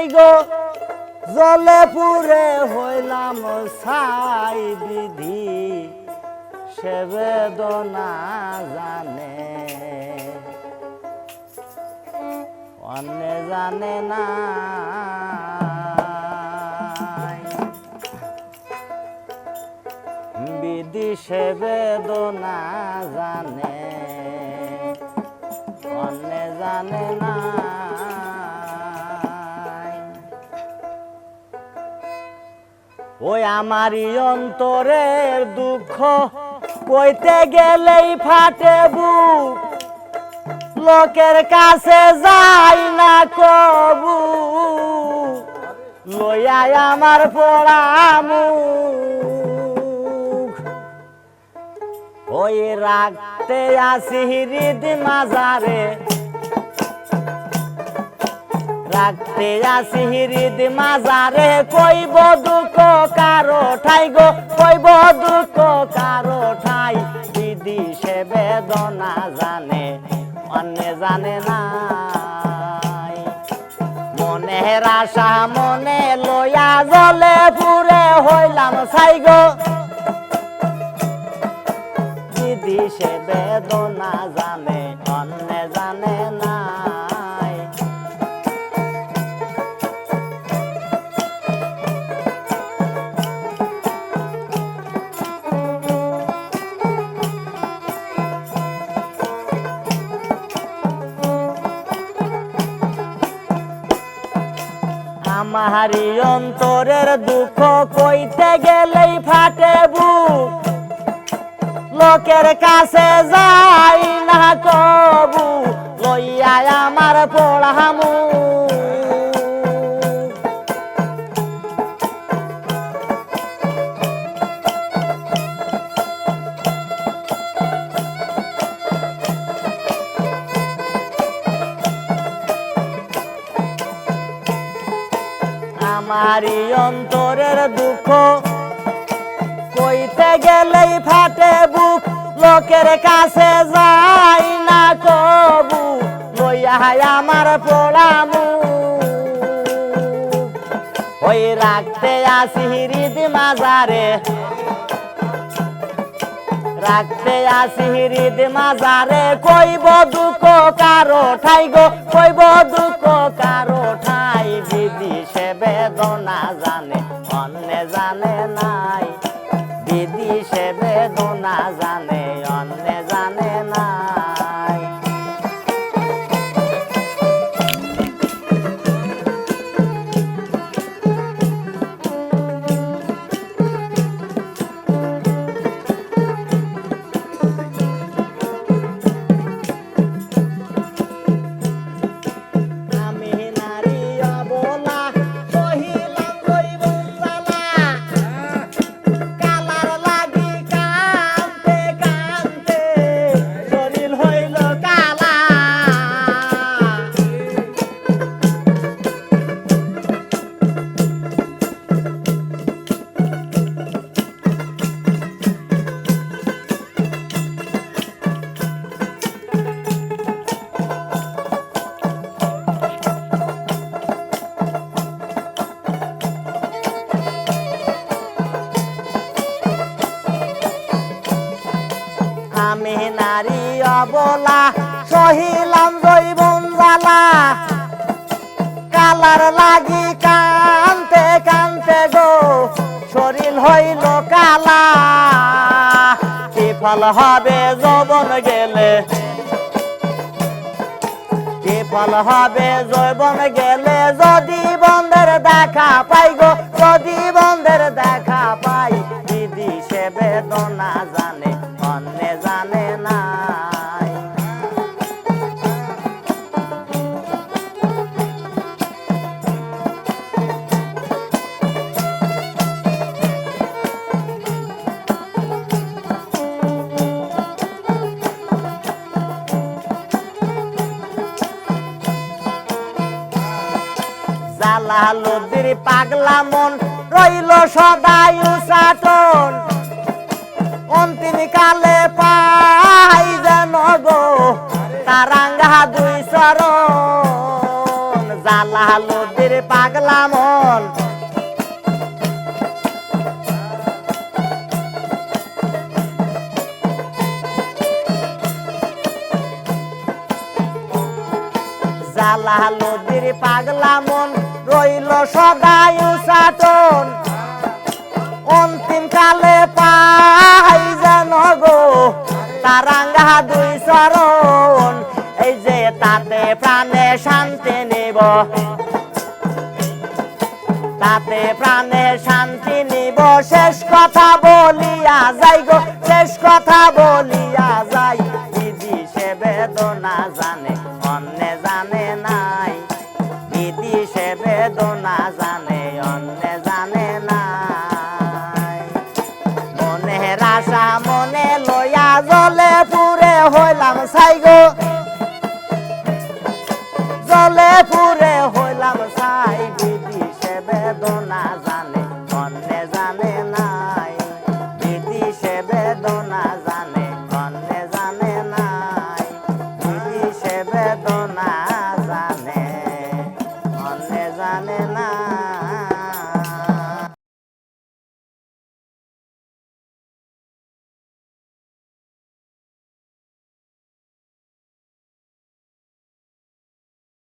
ছাই গো। জলে পুরে হইলাম ছাই বিধি, সে বেদনা জানে। অন্য জানে না। বিদিশে বেদনা জানে। অন্য জানে না। ওই আমারই অন্তরের দুঃখ কইতে গেলেই ফাটে বুক। লোকের কাছে যাই না কবু। লইয়াই আমার পড়া মুখ। ওই রাখতে আসি হৃদ মাজারে রাখতে আসি হৃদ মাজারে, কইব দুঃখ কারও ঠাই গো, কইব দুঃখ কারও ঠাই। দিদি সে বেদনা জানে, অন্য জানে নাই। মনের আশা মনে লইয়া জলে পুরে হইলাম ছাই গো। দিদি সে বেদনা জানে আমারি অন্তরের দুঃখ কইতে গেলেই ফাটে বুক। লোকের কাছে যাই না কবু লইয়া আমার পড়ামু আমারই অন্তরের দুঃখ। কইতে গেলেই ফাটে বুক, লোকের কাছে যাই না কবু। লইয়াই আমার পোড়ামু ওই রাখতে আসি হৃদ মাজারে রাখতে আসি হৃদ মাজারে, কইব দুঃখ কারও ঠাই গো, কইব দুঃখ কারও ঠাই দিদি সে বেদনা জানে অন্য জানে নাই। দিদি সে বেদনা জানে আমি নারী অবলা, সহিলাম জৈবন জ্বালা। কালার লাগি কান্তে কান্তে গো, শরীর হইল কালা। কি ফল হবে যৌবন গেলে? কি ফল হবে যৌবন গেলে? যদি বন্ধের দেখা পাই জ্বালা লবির পাগলা মন রইল সদাই উসাটন অন্তিম কালে পাই যেন গো তারাঙ্গা দুই চরণ। জালা লুদির পাগলা মন। জালা লুদির পাগলা মন রইল সদাই সাটন অন্তিম কালে পাই যেন গো, তারাঙ্গা দুই চরণ। এই যে তাতে প্রাণে শান্তি নিব। তাতে প্রাণে শান্তি নিব। শেষ কথা বলিয়া যাই গো, শেষ কথা বলিয়া যাই। দিদি সে বেদনা জানে।